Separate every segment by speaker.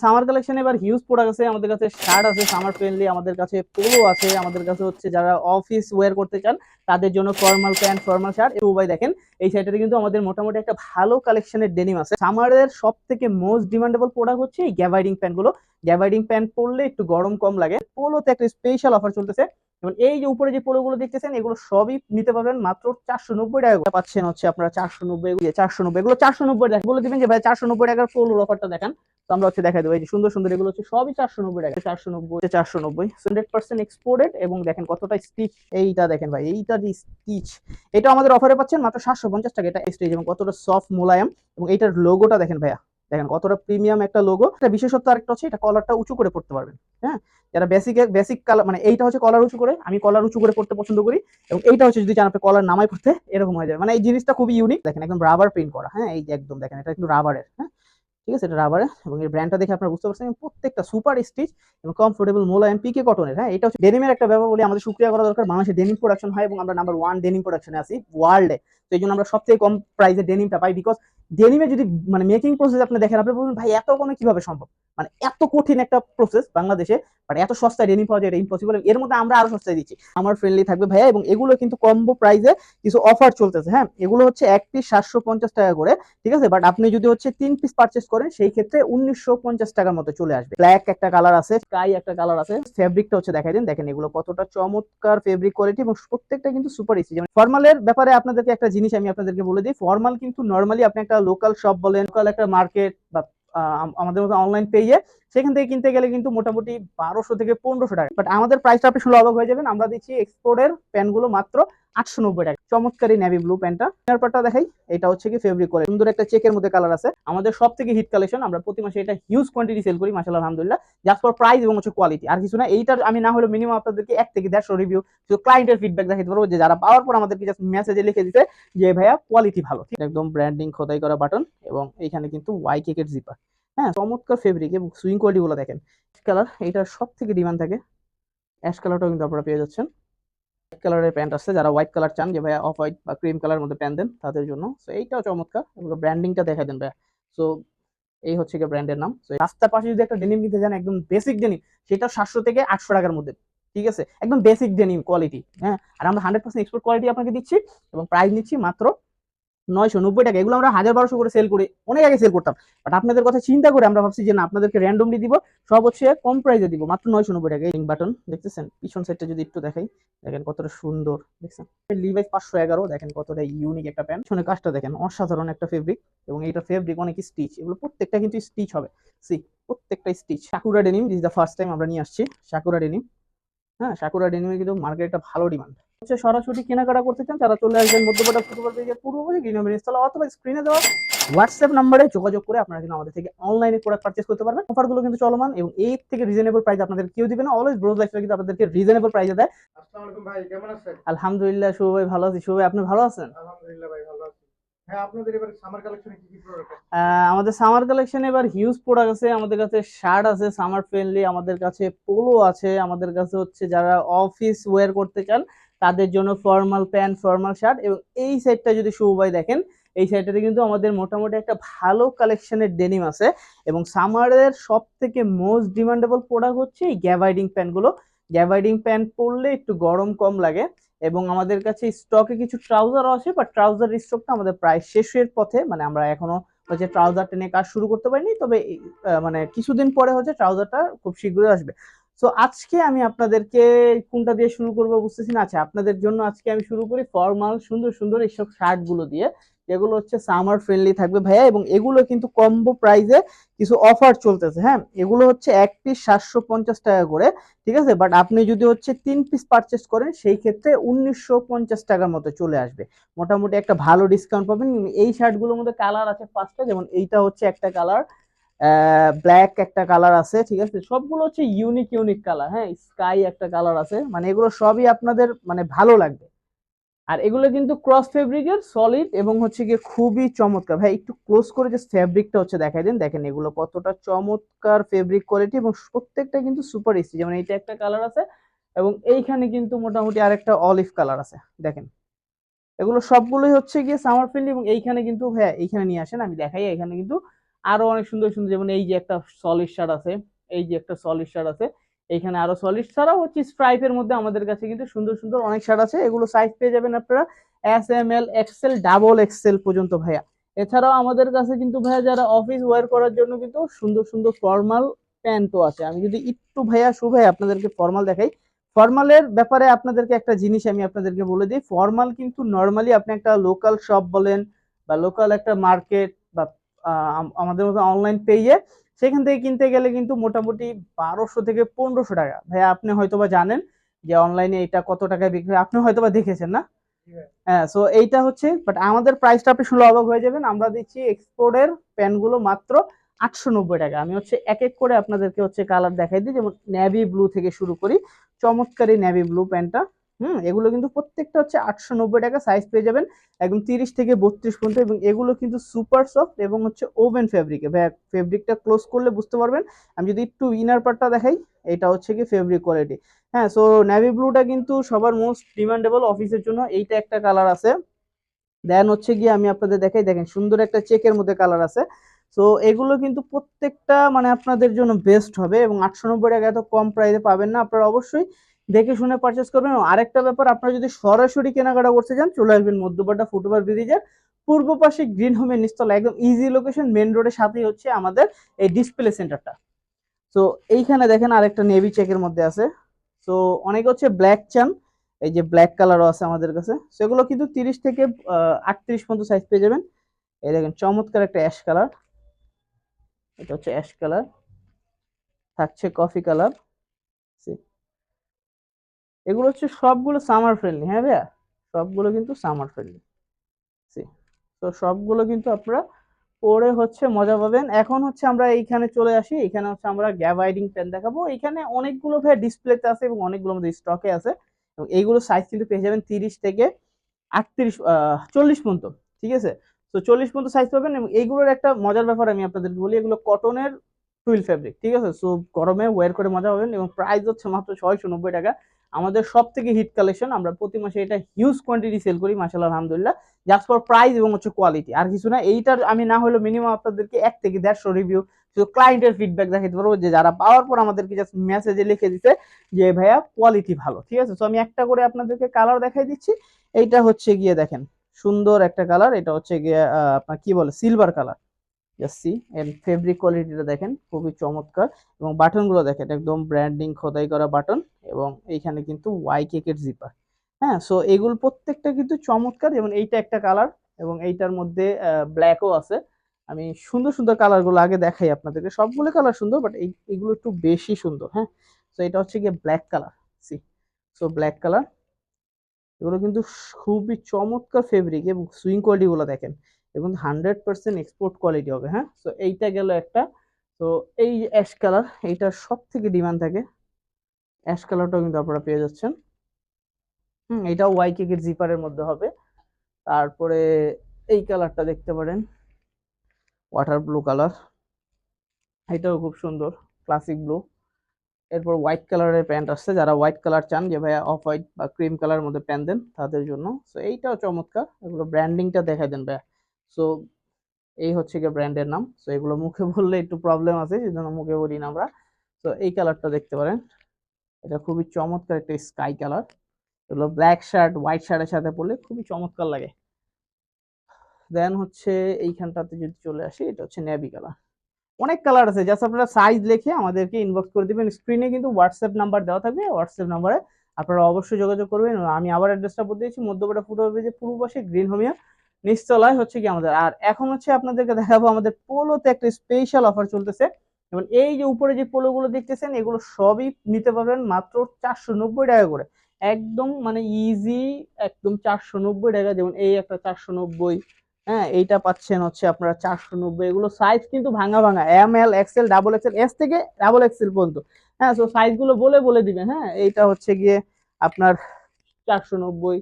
Speaker 1: Summer collection এবার huge product আছে, আমাদের কাছে শার্ট আছে সামার ফ্রেন্ডলি আমাদের কাছে পোলো আছে, আমাদের কাছে হচ্ছে যারা অফিস ওয়্যার করতে চান, তাদের জন্য ফর্মাল প্যান্ট ফর্মাল শার্ট ভাই দেখেন। এই সাইডটাতে কিন্তু আমাদের মোটামুটি একটা ভালো কালেকশনের ডেনিম আছে। সামারের সব থেকে মোস্ট ডিমান্ডেবল প্রোডাক্ট হচ্ছে এই গ্যাভাইডিং প্যান্টগুলো। গ্যাভাইডিং প্যান্ট পরলে একটু গরম কম লাগে। পোলোতে একটা স্পেশাল অফার চলতেছে। এবং এই যে উপরে যে পোলোগুলো দেখতেছেন, এগুলো সবই নিতে পারবেন মাত্র চারশো নব্বই টাকা পাচ্ছেন হচ্ছে আপনারা চারশো নব্বই চারশো নব্বই, এগুলো চারশো নব্বই টাকা। বলে দিবেন যে ভাই চারশো নব্বই টাকার পোলোর অফারটা দেখান। তো আমরা হচ্ছে দেখাই দেবো। এই যে সুন্দর সুন্দর এগুলো হচ্ছে সবই চারশো নব্বই টাকা। চারশো নব্বই চারশো নব্বই। হান্ড্রেড পার্সেন্ট এক্সপোর্টেড এবং দেখেন কতটা স্টিচ এইটা দেখেন ভাই, এইটা যে স্টিচ এটা আমাদের অফারে পাচ্ছেন মাত্র সাতশো পঞ্চাশ টাকা এটা স্টেজ এবং কতটা সফট মোলায়াম এবং এটার লোগোটা দেখেন ভাইয়া। দেখেন কতটা প্রিমিয়াম একটা লোগো এটা বিশেষত্ব আরেকটা হচ্ছে এটা কলারটা উঁচু করে পড়তে পারবেন হ্যাঁ? যারা বেসিক বেসিক কালার মানে এইটা হচ্ছে কলার উঁচু করে, আমি কলার উঁচু করে পড়তে পছন্দ করি এবং এইটা হচ্ছে যদি আপনি কলার নামাই পড়তে, এরকম হয়ে যাবে। মানে এই জিনিসটা খুবই ইউনিক দেখেন একদম রাবার প্রিন্ট করা হ্যাঁ? এই একদম, দেখেন এটা কিন্তু রাবারের হ্যাঁ? ঠিক আছে? এটা রাবারের এবং এই ব্র্যান্ডটা দেখে আপনারা বুঝতে পারছেন। প্রত্যেকটা সুপার স্টিচ এবং কমফোর্টেবল মোলায়েম পিকে কটনের হ্যাঁ? এটা হচ্ছে ডেনিমের একটা ব্যাপার বলে আমাদের সুক্রিয়া করা দরকার। বাংলাদেশে ডেনিম প্রোডাকশন হয় এবং আমরা নাম্বার ওয়ান ডেনিম প্রোডাকশনে আছি ওয়ার্ল্ডে তো এই জন্য আমরা সবথেকে কম প্রাইসে ডেনিমটা পাই বিকজ ডেনিমে যদি মানে মেকিং প্রসেস আপনি দেখেন, আপনি বলবেন, ভাই, এত কমে কীভাবে সম্ভব? মানে এত কঠিন একটা প্রসেস বাংলাদেশে বাট এত সস্তায় ডেনিম পাওয়া যায়, এটা ইম্পসিবল এর মধ্যে আমরা আরও সস্তায় দিচ্ছি। আমার ফ্রেন্ডলি থাকবে ভাইয়া এবং এগুলো কিন্তু কম্বো প্রাইসে কিছু অফার চলতেছে হ্যাঁ? এগুলো হচ্ছে এক পিস সাতশো পঞ্চাশ টাকা করে, ঠিক আছে? বাট আপনি যদি হচ্ছে তিন পিস পারচেস করেন, সেই ক্ষেত্রে উনিশশো পঞ্চাশ টাকার মতো চলে আসবে। ব্ল্যাক একটা কালার আছে স্কাই একটা কালার আছে। ফেব্রিকটা হচ্ছে দেখাই দিন, দেখেন এগুলো কতটা চমৎকার ফেব্রিক কোয়ালিটি এবং প্রত্যেকটা কিন্তু সুপার ইসি যেমন ফর্মালের ব্যাপারে আপনাদেরকে একটা জিনিস আমি আপনাদেরকে বলে দিই ফর্মাল কিন্তু নর্মালি আপনি একটা লোকাল শপ বলেন লোকাল একটা মার্কেট বা আমাদের মতো অনলাইন পেয়ে সেখান থেকে কিনতে গেলে কিন্তু মোটামুটি বারোশো থেকে পনেরোশো টাকা। বাট আমাদের প্রাইসটা আপনি শুনলে অবাক হয়ে যাবেন, আমরা দিচ্ছি এক্সপোর্টের প্যান্টগুলো মাত্র আটশো নব্বই টাকা। চমৎকারী নেভি ব্লু প্যান্টটা পার্টটা দেখাই, এটা হচ্ছে কি ফেব্রিক করে সুন্দর একটা চেকের মধ্যে কালার আছে। আমাদের সব থেকে হিট কালেকশন আমরা প্রতি মাসে এটা হিউজ কোয়ান্টিটি সেল করি মাসাল আলহামদুলিল্লাহ। জাস্ট ফর প্রাইস এবং হচ্ছে কোয়ালিটি আর কিছু না, এইটার আমি না হলে মিনিমাম আপনাদেরকে এক থেকে দেড়শো রিভিউ শুধু ক্লায়েন্টের ফিডব্যাক দেখাতে পারব যে যারা পাওয়ার পর আমাদেরকে জাস্ট মেসেজে লিখে দিতে যে, ভাইয়া কোয়ালিটি ভালো। একদম ব্র্যান্ডিং খোদাই করা বাটন এবং এইখানে কিন্তু ওয়াই কেকের জিপার হ্যাঁ চমৎকার ফেব্রিক এবং সুইং কোয়ালিটি গুলো দেখেন। কালার এইটার সব থেকে ডিমান্ড থাকে। অ্যাশ কালারটাও কিন্তু আপনারা পেয়ে যাচ্ছেন। কালারের প্যান্ট আছে যারা হোয়াইট কালার চান যে ভাইয়া অফ হোয়াইট বা ক্রিম কালার মধ্যে প্যান্ট দেন, তাদের জন্য। সো এইটাও চমৎকার। এগুলো ব্র্যান্ডিংটা দেখা দেন ভাইয়া। সো এই হচ্ছে গিয়ে ব্র্যান্ডের নাম। সো রাস্তার পাশে যদি একটা ডেনিম কিনতে যান, একদম বেসিক ডেনিম সেটা সাতশো থেকে আটশো টাকার মধ্যে। ঠিক আছে? একদম বেসিক ডেনিম কোয়ালিটি হ্যাঁ? আর আমরা হান্ড্রেড পার্সেন্ট এক্সপোর্ট কোয়ালিটি আপনাকে দিচ্ছি এবং প্রাইস নিচ্ছি মাত্র নয়শো নব্বই টাকা, এগুলো আমরা হাজার বারোশো করে সেল করি। অনেক আগে সেল করতাম। বাট আপনাদের কথা চিন্তা করে আমরা ভাবছি যে না, আপনাদেরকে র্যান্ডমলি দিব, সব হচ্ছে কম প্রাইসে দিব। মাত্র নয়শো নব্বই টাকা। রিং বাটন দেখতেছেন? পিছন সাইডটা যদি একটু দেখাই, দেখেন কতটা সুন্দর, দেখছেন? লিভাইস পাঁচশো এগারো, দেখেন কতটা ইউনিক একটা প্যান্ট শুনে কাজটা দেখেন, অসাধারণ একটা ফেব্রিক এবং এইটা ফেব্রিক অনেক স্টিচ এগুলো প্রত্যেকটা কিন্তু স্টিচ হবে। সি প্রত্যেকটা stitch Sakura denim this the first time আমরা নিয়ে আসছি সাকুরা ডেনিম হ্যাঁ সাকুরা ডেনিমে কিন্তু মার্কেটে একটা ভালো ডিমান্ড হচ্ছে সরাসরি কেনাকাটা করতে চান তারা চলে আসবেন মধ্যপাটা ফুটবল পেজের পূর্ববর্তী গ্রিনমের ইনস্টল অথবা স্ক্রিনে দেওয়া হোয়াটসঅ্যাপ নাম্বারে যোগাযোগ করে আপনারা কিন্তু আমাদের থেকে অনলাইনে প্রোডাক্ট পারচেস করতে পারবেন। অফারগুলো কিন্তু চলমান এবং এই থেকে রিজনেবল প্রাইস আপনাদের কেউ দিবে না। অলওয়েজ ব্রোজ লাইফ কিন্তু আপনাদেরকে রিজনেবল প্রাইসে দেয়।
Speaker 2: আসসালামু আলাইকুম ভাই কেমন আছেন?
Speaker 1: আলহামদুলিল্লাহ শুভ ভাই ভালো আছি। শুভ ভাই আপনি ভালো আছেন?
Speaker 2: আলহামদুলিল্লাহ ভাই ভালো আছি। হ্যাঁ
Speaker 1: আমাদের সামার কালেকশনে এবার হিউজ প্রোডাক্ট আছে। আমাদের কাছে শার্ট আছে সামার ফ্রেন্ডলি আমাদের কাছে পোলো আছে আমাদের কাছে হচ্ছে যারা অফিস ওয়্যার করতে চান তাদের জন্য ফর্মাল প্যান্ট ফর্মাল শার্ট এবং এই সাইডটা যদি শুভভাই দেখেন, এই সাইডটাতে কিন্তু আমাদের মোটামুটি একটা ভালো কালেকশনের ডেনিম আছে এবং সামারের সব থেকে মোস্ট ডিমান্ডেবল প্রোডাক্ট হচ্ছে এই গ্যাভাইডিং প্যান্টগুলো গ্যাভাইডিং প্যান্ট পরলে একটু গরম কম লাগে এবং আমাদের কাছে স্টকে কিছু ট্রাউজারও আছে বাট ট্রাউজার স্টকটা আমাদের প্রায় শেষের পথে মানে আমরা এখনও হচ্ছে ট্রাউজারটা নিয়ে কাজ শুরু করতে পারিনি, তবে মানে কিছুদিন পরে হচ্ছে ট্রাউজারটা খুব শীঘ্রই আসবে। সো আজকে আমি আপনাদেরকে কোনটা দিয়ে শুরু করব বুঝতেছি না। আচ্ছা আপনাদের জন্য আজকে আমি শুরু করি ফর্মাল সুন্দর সুন্দর এইসব শার্টগুলো দিয়ে। যেগুলো হচ্ছে সামার ফ্রেন্ডলি থাকবে ভাইয়া এবং এগুলো কিন্তু কম্বো প্রাইসে কিছু অফার চলতেছে হ্যাঁ? এগুলো হচ্ছে এক পিস সাতশো পঞ্চাশ টাকা করে, ঠিক আছে? বাট আপনি যদি হচ্ছে তিন পিস পারচেস করেন, সেই ক্ষেত্রে উনিশশো পঞ্চাশ টাকার মতো চলে আসবে। মোটামুটি একটা ভালো ডিসকাউন্ট পাবেন। এই শার্টগুলোর মধ্যে কালার আছে পাঁচটা, যেমন এইটা হচ্ছে একটা কালার ব্ল্যাক একটা কালার আছে, ঠিক আছে? সবগুলো হচ্ছে ইউনিক ইউনিক কালার হ্যাঁ? স্কাই একটা কালার আছে মানে এগুলো সবই আপনাদের মানে ভালো লাগবে। আর এগুলো কিন্তু ক্রস ফেব্রিকের সলিড এবং হচ্ছে গিয়ে খুবই চমৎকার। ভাই, একটু ক্লোজ করে যে ফেব্রিকটা হচ্ছে দেখাই দিন। দেখেন, এগুলো কতটা চমৎকার ফেব্রিক কোয়ালিটি এবং প্রত্যেকটা কিন্তু সুপার ইসি যেমন এইটা একটা কালার আছে এবং এইখানে কিন্তু মোটামুটি আরেকটা অলিভ কালার আছে। দেখেন, এগুলো সবগুলোই হচ্ছে গিয়ে সামার ফিল্ড এবং এইখানে কিন্তু হ্যাঁ এইখানে নিয়ে আসেন, আমি দেখাই এখানে কিন্তু আরও অনেক সুন্দর সুন্দর, যেমন এই যে একটা সলিড শার্ট আছে, এই যে একটা সলিড শার্ট আছে এইখানে আরও সলিড ছাড়াও হচ্ছে স্ট্রাইপের মধ্যে আমাদের কাছে কিন্তু সুন্দর সুন্দর অনেক শার্ট আছে, এগুলো সাইজ পেয়ে যাবেন আপনারা S M L XL double XL পর্যন্ত ভাইয়া। এছাড়াও আমাদের কাছে কিন্তু ভাইয়া যারা অফিস ওয়ার করার জন্য কিন্তু সুন্দর সুন্দর ফর্মাল প্যান্টও আছে। আমি যদি একটু ভাইয়া শু ভাই আপনাদেরকে ফর্মাল দেখাই ফর্মালের ব্যাপারে আপনাদেরকে একটা জিনিস আমি আপনাদেরকে বলে দিই ফর্মাল কিন্তু নর্মালি আপনি একটা লোকাল শপ বলেন বা লোকাল একটা মার্কেট আমাদের মতো অনলাইন পেয়ে সেখান থেকে কিনতে গেলে কিন্তু মোটামুটি বারোশো থেকে পনেরোশো টাকা। ভাইয়া, আপনি হয়তোবা জানেন যে অনলাইনে এটা কত টাকায় বিক্রি আপনি হয়তোবা দেখেছেন না? হ্যাঁ সো এইটা হচ্ছে বাট আমাদের প্রাইসটা আপনি শুনলে অবাক হয়ে যাবেন। আমরা দিচ্ছি এক্সপোর্টের প্যান্টগুলো মাত্র আটশো নব্বই টাকা। আমি হচ্ছে এক এক করে আপনাদেরকে হচ্ছে কালার দেখাই দিই। যেমন নেভি ব্লু থেকে শুরু করি। চমৎকারী নেভি ব্লু প্যান্টটা হুম, এগুলো কিন্তু প্রত্যেকটা হচ্ছে আটশো নব্বই টাকা সাইজ পেয়ে যাবেন। একদম তিরিশ থেকে বত্রিশ পর্যন্ত এবং এগুলো কিন্তু সুপার সফট এবং হচ্ছে ওভেন ফেব্রিকে ফেব্রিকটা ক্লোজ করলে বুঝতে পারবেন। আমি যদি একটু ইনার পার্টটা দেখাই, এটা হচ্ছে কি ফেব্রিক কোয়ালিটি হ্যাঁ সো নেভি ব্লুটা কিন্তু সবার মোস্ট ডিমান্ডেবল অফিসের জন্য এইটা একটা কালার আছে। দেন হচ্ছে গিয়ে আমি আপনাদের দেখাই, দেখেন সুন্দর একটা চেকের মধ্যে কালার আছে। সো এগুলো কিন্তু প্রত্যেকটা মানে আপনাদের জন্য বেস্ট হবে এবং আটশো নব্বই টাকা এত কম প্রাইসে পাবেন না। আপনারা অবশ্যই দেখে শুনে পারচেস করবেন। আরেকটা ব্যাপার, আপনারা যদি সরাসরি কেনাকাটা করতে চান, চলে আসবেন মধ্যপাটা ফুটওভার ব্রিজের পূর্ব পাশে গ্রিন হোমের নিচতলা, একদম ইজি লোকেশন মেন রোডের সাথেই হচ্ছে আমাদের এই ডিসপ্লে সেন্টারটা তো এইখানে দেখেন আরেকটা নেভি চেকের মধ্যে আছে। তো অনেকে হচ্ছে ব্ল্যাক চান এই যে ব্ল্যাক কালারও আছে আমাদের কাছে। সেগুলো কিন্তু তিরিশ থেকে আটত্রিশ পর্যন্ত সাইজ পেয়ে যাবেন। এই দেখেন চমৎকার একটা অ্যাশ কালার এটা হচ্ছে অ্যাশ কালার থাকছে কফি কালার এগুলো হচ্ছে সবগুলো সামার ফ্রেন্ডলি হ্যাঁ ভাইয়া? সবগুলো কিন্তু সামার ফ্রেন্ডলি তো সবগুলো কিন্তু আপনারা পরে হচ্ছে মজা পাবেন। এখন হচ্ছে আমরা এইখানে চলে আসি। এখানে হচ্ছে আমরা গ্যাভাইডিং পেন দেখাবো। এখানে অনেকগুলো ভাই ডিসপ্লেতে আছে এবং অনেকগুলো আমাদের স্টকে আছে। এইগুলো সাইজ কিন্তু পেয়ে যাবেন তিরিশ থেকে আটত্রিশ চল্লিশ পর্যন্ত, ঠিক আছে? তো চল্লিশ পর্যন্ত সাইজ পাবেন এবং এইগুলোর একটা মজার ব্যাপার আমি আপনাদের বলি, এগুলো কটনের টুইল ফ্যাব্রিক ঠিক আছে? সো গরমে ওয়ার করে মজা পাবেন এবং প্রাইস হচ্ছে মাত্র ছয়শো নব্বই টাকা। আমাদের সব থেকে হিট কালেকশন আমরা প্রতি মাসে এটা হিউজ কোয়ান্টিটি সেল করি মাসাল্লাহ আলহামদুলিল্লাহ। জাস্ট ফর প্রাইস এবং হচ্ছে কোয়ালিটি আর কিছু না, এইটার আমি না হলেও মিনিমাম আপনাদেরকে এক থেকে দেড়শো রিভিউ শুধু ক্লায়েন্টের ফিডব্যাক দেখাতে পারব, যে যারা পাওয়ার পর আমাদেরকে জাস্ট মেসেজে লিখে দিতে যে ভাইয়া কোয়ালিটি ভালো, ঠিক আছে? তো আমি একটা করে আপনাদেরকে কালার দেখাই দিচ্ছি, এইটা হচ্ছে গিয়ে দেখেন, সুন্দর একটা কালার এটা হচ্ছে গিয়ে আপনার কি বলে সিলভার কালার সি এর ফেব্রিক কোয়ালিটিটা দেখেন, খুবই চমৎকার। এবং বাটনগুলো দেখেন, একদম ব্র্যান্ডিং খোদাই করা বাটন এবং এইখানে কিন্তু ওয়াই কেকের জিপার হ্যাঁ সো এগুলো প্রত্যেকটা কিন্তু চমৎকার। যেমন এইটা একটা কালার এবং এইটার মধ্যে ব্ল্যাকও আছে। আমি সুন্দর সুন্দর কালারগুলো আগে দেখাই আপনাদেরকে। সবগুলো কালার সুন্দর বাট এই, এগুলো একটু বেশি সুন্দর হ্যাঁ। সো এটা হচ্ছে গিয়ে black colour see so black colour এগুলো কিন্তু খুবই চমৎকার ফেব্রিক এবং সুইং কোয়ালিটিগুলো দেখেন। এবং হান্ড্রেড পার্সেন্ট এক্সপোর্ট কোয়ালিটি হবে হ্যাঁ? তো এইটা গেল একটা তো এই অ্যাশ কালার এইটার সব থেকে। ডিমান্ড থাকে অ্যাশ কালারটাও কিন্তু আপনারা পেয়ে যাচ্ছেন। হুম এটাও ওয়াই কেকের জিপারের মধ্যে হবে। তারপরে এই কালারটা দেখতে পারেন। ওয়াটার ব্লু কালার এটাও খুব সুন্দর ক্লাসিক ব্লু এরপর হোয়াইট কালারের প্যান্ট আসছে। যারা হোয়াইট কালার চান, যে ভাইয়া অফ হোয়াইট বা ক্রিম কালারের মধ্যে প্যান্ট দেন, তাদের জন্য। সো এইটাও চমৎকার। এগুলো ব্র্যান্ডিংটা দেখাই দেন ভাইয়া। সো এই হচ্ছে গিয়ে ব্র্যান্ডের নাম। সো এগুলো মুখে বললে একটু প্রবলেম আছে সেই জন্য মুখে বলি না আমরা। তো এই কালারটা দেখতে পারেন। এটা খুবই চমৎকার একটা স্কাই কালার এগুলো ব্ল্যাক শার্ট হোয়াইট শার্টের সাথে পরলে খুবই চমৎকার লাগে। দেন হচ্ছে এইখানটাতে যদি চলে আসি, এটা হচ্ছে নেভি কালার অনেক কালার আছে জাস্ট আপনারা সাইজ লিখে আমাদেরকে ইনবক্স করে দিবেন। স্ক্রিনে কিন্তু হোয়াটসঅ্যাপ নাম্বার দেওয়া থাকবে হোয়াটসঅ্যাপ নাম্বারে আপনারা অবশ্যই যোগাযোগ করবেন। আমি আবার অ্যাড্রেসটা বলতে দিয়েছি মধ্যপাড়া ফুট যে পূর্ব পাশে গ্রিন হোমিয়া নিচতলায় হচ্ছে কি আমাদের। আর এখন হচ্ছে আপনাদেরকে দেখাবো আমাদের পোলোতে একটা স্পেশাল অফার চলতেছে। এবং এই যে উপরে যে পোলোগুলো দেখতেছেন, এগুলো সবই নিতে পারবেন মাত্র চারশো নব্বই টাকা করে। একদম মানে ইজি একদম চারশো নব্বই টাকা। যেমন এই একটা চারশো নব্বই হ্যাঁ এইটা পাচ্ছেন হচ্ছে আপনারা চারশো নব্বই। এগুলো সাইজ কিন্তু ভাঙা ভাঙা। M L XL double XL S থেকে ডাবল এক্সেল পর্যন্ত। হ্যাঁ সো সাইজগুলো বলে বলে দিবেন হ্যাঁ। এইটা হচ্ছে গিয়ে আপনার চারশো নব্বই।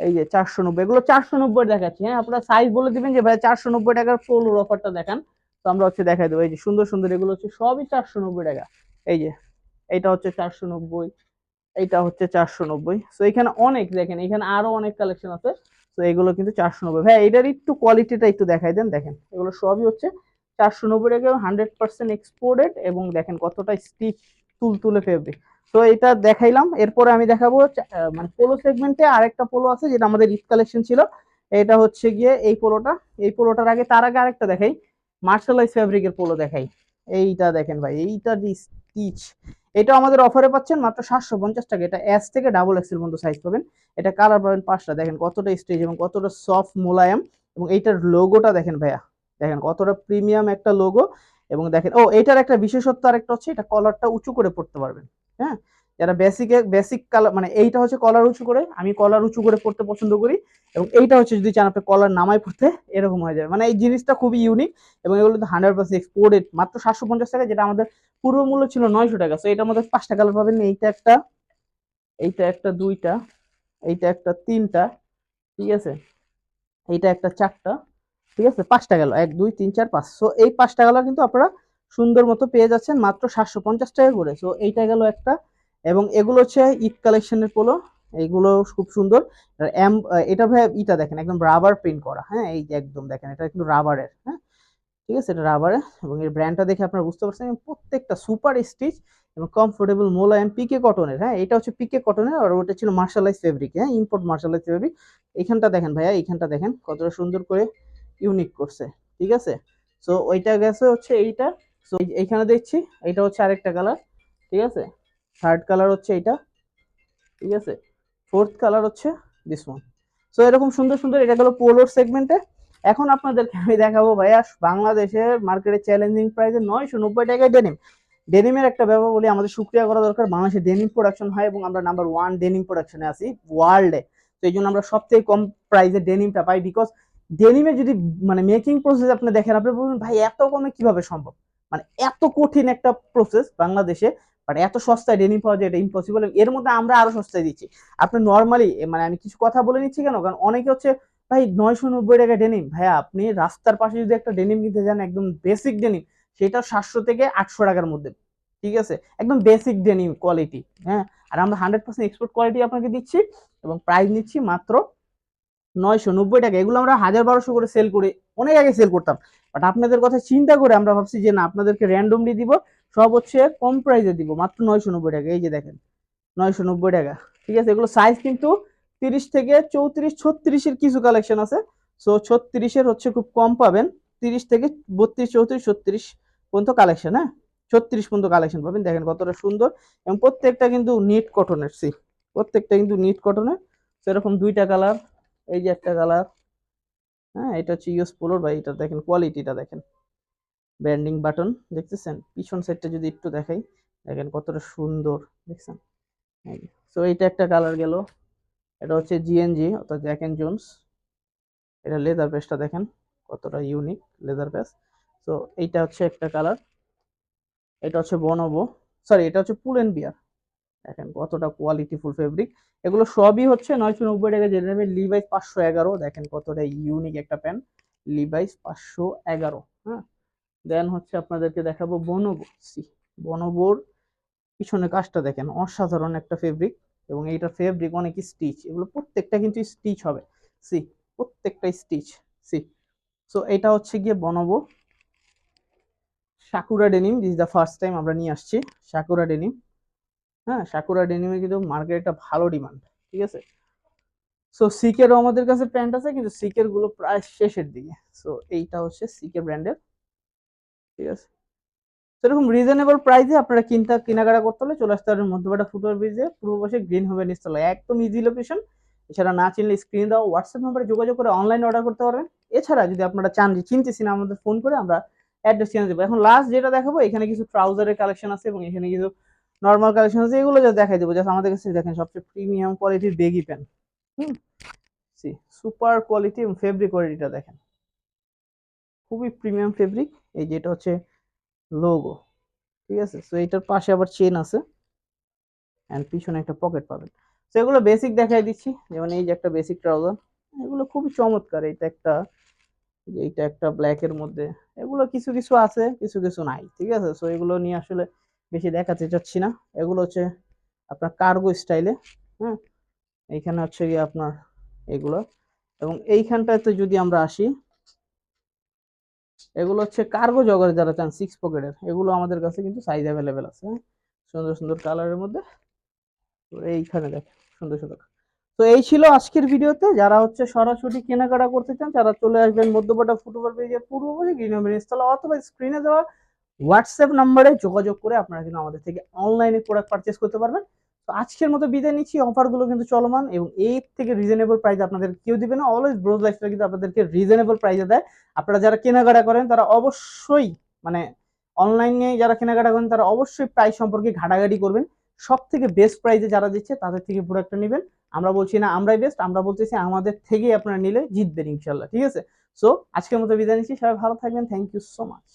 Speaker 1: এই যে চারশো নব্বই, এগুলো চারশো নব্বই দেখাচ্ছি। হ্যাঁ আপনারা সাইজ বলে দিবেন যে ভাই চারশো নব্বই টাকার পোলোর অফারটা দেখান। তো আমরা হচ্ছে দেখাই দেবো। এই যে সুন্দর সুন্দর এগুলো হচ্ছে সবই চারশো নব্বই টাকা। এই যে, এইটা হচ্ছে চারশো নব্বই, এইটা হচ্ছে চারশো নব্বই। তো এখানে অনেক দেখেন, এখানে আরও অনেক কালেকশন আছে। তো এগুলো কিন্তু চারশো নব্বই। ভাই এটার একটু কোয়ালিটিটা একটু দেখাই দেন, দেখেন। এগুলো সবই হচ্ছে চারশো নব্বই টাকা হান্ড্রেড পার্সেন্ট এক্সপোর্টেড এবং দেখেন কতটা স্টিচ তুলতুলে ফেব্রিক তো এটা দেখাইলাম। এরপরে আমি দেখাবো মানে পোলো সেগমেন্টে আরেকটা পোলো আছে যেটা আমাদের ঈদ কালেকশন ছিল। এটা হচ্ছে গিয়ে এই পোলোটা এই পোলোটার আগে, তার আগে আরেকটা দেখাই। মার্শাল মার্শালাইজ ফেব্রিকের পোলো দেখাই। এইটা দেখেন ভাই এইটা স্টিচ এটা আমাদের অফারে পাচ্ছেন মাত্র সাতশো পঞ্চাশ টাকা। এটা এস থেকে ডাবল এক্সেল পর্যন্ত সাইজ পাবেন। এটা কালার পাবেন পাঁচটা। দেখেন কতটা স্টিচ এবং কতটা সফট মোলায়েম এবং এইটার লোগোটা দেখেন ভাইয়া। দেখেন কতটা প্রিমিয়াম একটা লোগো এবং দেখেন, ও এটার একটা বিশেষত্ব আরেকটা হচ্ছে এটা কলারটা উঁচু করে পড়তে পারবেন। হ্যাঁ? যারা বেসিকে বেসিক কালার মানে এইটা হচ্ছে কলার উঁচু করে, আমি কলার উঁচু করে পড়তে পছন্দ করি এবং এইটা হচ্ছে যদি চান আপনি কলার নামাই পড়তে, এরকম হয়ে যাবে। মানে এই জিনিসটা খুবই ইউনিক এবং এগুলো তো হান্ড্রেড পার্সেন্ট এক্সপোর্টেড মাত্র সাতশো পঞ্চাশ টাকা, যেটা আমাদের পূর্ব মূল্য ছিল নয়শো টাকা। তো এটার মধ্যে পাঁচটা কালার পাবেন, এইটা একটা এইটা একটা দুইটা, এইটা একটা তিনটা, ঠিক আছে? এইটা একটা চারটা, ঠিক আছে? পাঁচটা গেল এক, দুই, তিন, চার, পাঁচ। সো এই পাঁচটা কালার কিন্তু আপনারা সুন্দর মতো পেয়ে যাচ্ছেন মাত্র সাতশো পঞ্চাশ টাকা করে। সো এইটা গেল একটা। এবং এগুলো হচ্ছে ঈদ কালেকশনের পোলো। এইগুলো খুব সুন্দর। এম এটা ভাই ইটা দেখেন, একদম রাবার প্রিন্ট করা। হ্যাঁ এই যে একদম দেখেন, এটা কিন্তু রাবারের হ্যাঁ? ঠিক আছে, এটা রাবারের এবং এর ব্র্যান্ডটা দেখে আপনারা বুঝতে পারছেন প্রত্যেকটা সুপার স্টিচ এবং কমফোর্টেবল মোলায়েম পিকে কটনের হ্যাঁ? এটা হচ্ছে পিকে কটনের আর ওটা ছিল মার্শালাইজ ফেব্রিক হ্যাঁ? ইম্পোর্ট মার্শালাইজ ফেব্রিক এখানটা দেখেন ভাইয়া, এইখানটা দেখেন, কতটা সুন্দর করে ইউনিক করছে। ঠিক আছে? সো ওইটা গেছে হচ্ছে এইটা। সো এইখানে দেখছি, এটা হচ্ছে আরেকটা কালার ঠিক আছে? থার্ড কালার হচ্ছে এইটা ঠিক আছে? ফোর্থ কালার হচ্ছে দিস ওয়ান সো এরকম সুন্দর সুন্দর এটা গেলো পোলোর সেগমেন্টে এখন আপনাদেরকে আমি দেখাবো ভাইয়া, বাংলাদেশের মার্কেটে চ্যালেঞ্জিং প্রাইসে নয়শো নব্বই টাকায় ডেনিম ডেনিমের একটা ব্যাপার বলি, আমাদের সুক্রিয়া করা দরকার, বাংলাদেশে ডেনিম প্রোডাকশন হয় এবং আমরা নাম্বার ওয়ান ডেনিম প্রোডাকশনে আসি ওয়ার্ল্ডে তো এই জন্য আমরা সব থেকে কম প্রাইসে ডেনিমটা পাই বিকজ ডেনিমে যদি মানে মেকিং প্রসেস আপনি দেখেন, আপনি বলবেন, ভাই, এত কমে কীভাবে সম্ভব? মানে এত কঠিন একটা প্রসেস বাংলাদেশে বাট এত সস্তায় ডেনিম পাওয়া যায়, এটা ইম্পসিবল এর মধ্যে আমরা আরও সস্তায় দিচ্ছি। আপনি নর্মালি মানে আমি কিছু কথা বলে নিচ্ছি কেন? কারণ অনেকে হচ্ছে, ভাই, নয়শো নব্বই টাকা ডেনিম ভাইয়া, আপনি রাস্তার পাশে যদি একটা ডেনিম কিনতে যান, একদম বেসিক ডেনিম সেটা সাতশো থেকে আটশো টাকার মধ্যে। ঠিক আছে? একদম বেসিক ডেনিম কোয়ালিটি হ্যাঁ? আর আমরা হান্ড্রেড পার্সেন্ট এক্সপোর্ট কোয়ালিটি আপনাকে দিচ্ছি এবং প্রাইস নিচ্ছি মাত্র নয়শো নব্বই টাকা। এগুলো আমরা হাজার বারোশো করে সেল করে, অনেক আগে সেল করতাম। বাট আপনাদের কথা চিন্তা করে আমরা ভাবছি যে না, আপনাদেরকে র্যান্ডমলি দিব, সব হচ্ছে কম প্রাইসে দিব, মাত্র নয়শো নব্বই টাকা, এই যে দেখেন, নয়শো নব্বই টাকা, ঠিক আছে? এগুলো সাইজ কিন্তু তিরিশ থেকে চৌত্রিশ, ছত্রিশের কিছু কালেকশন আছে সো ছত্রিশের হচ্ছে খুব কম পাবেন, তিরিশ থেকে বত্রিশ, চৌত্রিশ, ছত্রিশ পর্যন্ত কালেকশন হ্যাঁ? ছত্রিশ পর্যন্ত কালেকশন পাবেন, দেখেন কতটা সুন্দর, এবং প্রত্যেকটা কিন্তু নিট কটনের সি প্রত্যেকটা কিন্তু নিট কটনের সেরকম দুইটা কালার এই যে একটা কালার হ্যাঁ এটা হচ্ছে ইউএস পোলোর বা এটা দেখেন কোয়ালিটিটা দেখেন। ব্র্যান্ডিং বাটন দেখতেছেন? পিছন সাইডটা যদি একটু দেখাই, দেখেন কতটা সুন্দর, দেখছেন? সো এইটা একটা কালার গেল। এটা হচ্ছে জিএনজি অর্থাৎ জ্যাক এন্ড জোনস এটা লেদার পেসটা দেখেন, কতটা ইউনিক লেদার পেস সো এইটা হচ্ছে একটা কালার এটা হচ্ছে বনবো সরি এটা হচ্ছে পুল এন্ড বিয়ার দেখেন কতটা কোয়ালিটি ফুল ফেব্রিক এগুলো সবই হচ্ছে নয়শো নব্বই টাকা যেটা নেবে লিভাইস পাঁচশো এগারো। দেখেন কতটা ইউনিক একটা প্যান্ট লিভাইস পাঁচশো এগারো হ্যাঁ। দেন হচ্ছে আপনাদেরকে দেখাবো বনবো সি বনবোর পিছনে কাজটা দেখেন, অসাধারণ একটা ফেব্রিক এবং এইটা ফেব্রিক অনেক স্টিচ এগুলো প্রত্যেকটা কিন্তু স্টিচ হবে। সি, প্রত্যেকটা স্টিচ সি। সো এটা হচ্ছে গিয়ে বনবো Sakura denim this the first time আমরা নিয়ে আসছি সাকুরা ডেনিম হ্যাঁ সাকুরা ডেনিমে কিন্তু মার্কেটটা ভালো ডিমান্ড ঠিক আছে? সো সিকেরও আমাদের কাছে প্যান্ট আছে, কিন্তু সিকেরগুলো প্রায় শেষের দিকে। সো এইটা হচ্ছে সিকের ব্র্যান্ডের ঠিক আছে? সেরকম রিজনেবল প্রাইসে আপনারা কিনতে, কেনাকাটা করতে হলে চলে আসতে পারেন মধ্যপাটা ফুটবল ব্রিজে পূর্ব পাশে গ্রিন হবে নিচতলায় একদম ইজি লোকেশন এছাড়া না চিনলে স্ক্রিন দাও হোয়াটসঅ্যাপ নাম্বারে যোগাযোগ করে অনলাইন অর্ডার করতে পারবেন। এছাড়া যদি আপনারা চান যে চিনতেছি না আমাদের ফোন করে আমরা অ্যাড্রেস চিনে দেবো। এখন লাস্ট যেটা দেখাবো, এখানে কিছু ট্রাউজারের কালেকশন আছে এবং এখানে কিছু নর্মাল কালেকশন আছে এগুলো যা দেখাই দেবো। জাস্ট আমাদের কাছে দেখেন সবচেয়ে প্রিমিয়াম কোয়ালিটির বেগি প্যান্ট হুম। সি সুপার কোয়ালিটি ফেব্রিক কোয়ালিটিটা দেখেন। খুবই প্রিমিয়াম ফেব্রিক এই যেটা হচ্ছে লোগো ঠিক আছে? সো এটার পাশে আবার চেন আছে। অ্যান্ড পিছনে একটা পকেট পাবেন। তো এগুলো বেসিক দেখাই দিচ্ছি। যেমন এই যে একটা বেসিক ট্রাউজার এগুলো খুবই চমৎকার। এইটা একটা এইটা একটা ব্ল্যাকের মধ্যে। এগুলো কিছু কিছু আছে কিছু কিছু নাই ঠিক আছে? সো এগুলো নিয়ে আসলে বেশি দেখাতে চাচ্ছি না। এগুলো হচ্ছে আপনার কার্গো স্টাইলে হ্যাঁ? এইখানে হচ্ছে গিয়ে আপনার এগুলো। এবং এইখানটাতে যদি আমরা আসি, এগুলো হচ্ছে কার্গো জগার যারা চান সিক্স পকেটের এগুলো আমাদের কাছে কিন্তু সাইজ অ্যাভেলেবেল আছে হ্যাঁ? সুন্দর সুন্দর কালারের মধ্যে। এইখানে দেখেন, সুন্দর সুন্দর। তো এই ছিল আজকের ভিডিওতে। যারা হচ্ছে সরাসরি কেনাকাটা করতে চান তারা চলে আসবেন মধ্যপাটা ফুটবল পেজের পূর্ব পাশে গ্রিন অথবা স্ক্রিনে দেওয়া হোয়াটসঅ্যাপ নাম্বারে যোগাযোগ করে আপনারা কিন্তু আমাদের থেকে অনলাইনে প্রোডাক্ট পারচেস করতে পারবেন। তো আজকের মতো বিদায় নিচ্ছি। অফারগুলো কিন্তু চলমান এবং এর থেকে রিজনেবল প্রাইস আপনাদের কেউ দিবে না। অলওয়েজ ব্রোজ লাইফটা কিন্তু আপনাদেরকে রিজনেবল প্রাইসে দেয়। আপনারা যারা কেনাকাটা করেন, তারা অবশ্যই মানে অনলাইনে যারা কেনাকাটা করেন, তারা অবশ্যই প্রাইস সম্পর্কে ঘাটাঘাটি করবেন। সব থেকে বেস্ট প্রাইসে যারা দিচ্ছে, তাদের থেকে প্রোডাক্টটা নেবেন। আমরা বলছি, না, আমরাই বেস্ট আমরা বলতেছি, আমাদের থেকেই আপনারা নিলে জিতবেন ইনশাল্লাহ ঠিক আছে? সো আজকের মতো বিদায় নিচ্ছি। সবাই ভালো থাকবেন। Thank you so much